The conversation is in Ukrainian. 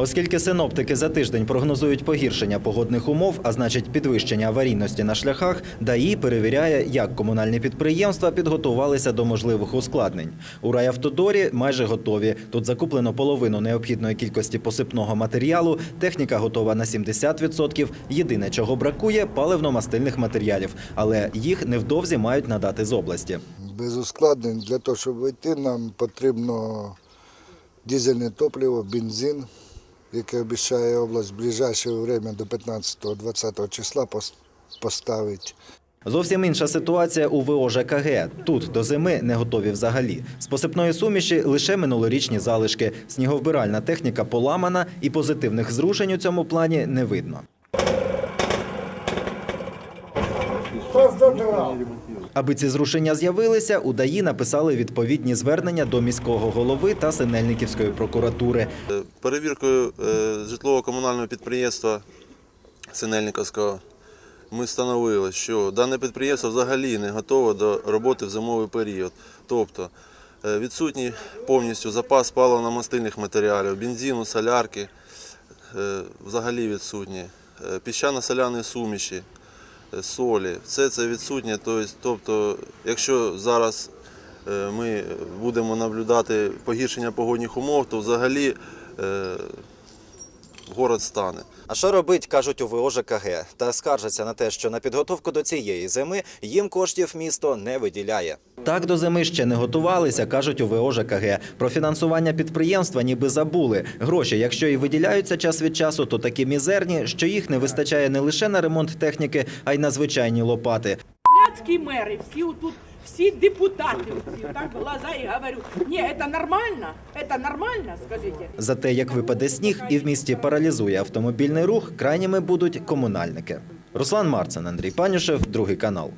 Оскільки синоптики за тиждень прогнозують погіршення погодних умов, а значить підвищення аварійності на шляхах, ДАІ перевіряє, як комунальні підприємства підготувалися до можливих ускладнень. У райавтодорі майже готові. Тут закуплено половину необхідної кількості посипного матеріалу. Техніка готова на 70%. Єдине, чого бракує, паливно-мастильних матеріалів, але їх невдовзі мають надати з області. Без ускладнень для того, щоб вийти, нам потрібно дизельне топливо, бензин, яке обіцяє область в ближайше время до 15-20 числа пос- поставити. Зовсім інша ситуація у ВО ЖКГ. Тут до зими не готові взагалі. З посипної суміші лише минулорічні залишки. Сніговбиральна техніка поламана і позитивних зрушень у цьому плані не видно. Аби ці зрушення з'явилися, у ДАІ написали відповідні звернення до міського голови та Синельниківської прокуратури. Е, Перевіркою е, житлово-комунального підприємства Синельниковського ми встановили, що дане підприємство взагалі не готове до роботи в зимовий період. Тобто е, відсутній повністю запас паливно-мастильних матеріалів, бензину, солярки взагалі відсутні, піщано-соляні суміші, солі, все це відсутнє. Тобто, якщо зараз е, ми будемо наблюдати погіршення погодних умов, то взагалі е, город стане. А що робить, кажуть у ВО ЖКГ, та скаржаться на те, що на підготовку до цієї зими їм коштів місто не виділяє. Так до зими ще не готувалися, кажуть у ВО ЖКГ. Про фінансування підприємства ніби забули. Гроші, якщо і виділяються час від часу, то такі мізерні, що їх не вистачає не лише на ремонт техніки, а й на звичайні лопати. блядские мэры, все вот тут, все депутаты, вот все так в глаза и говорю, не, это нормально, это нормально, скажите. За те, як випаде сніг і в місті паралізує автомобільний рух, крайніми будуть комунальники. Руслан Марцин, Андрій Панюшев, другий канал.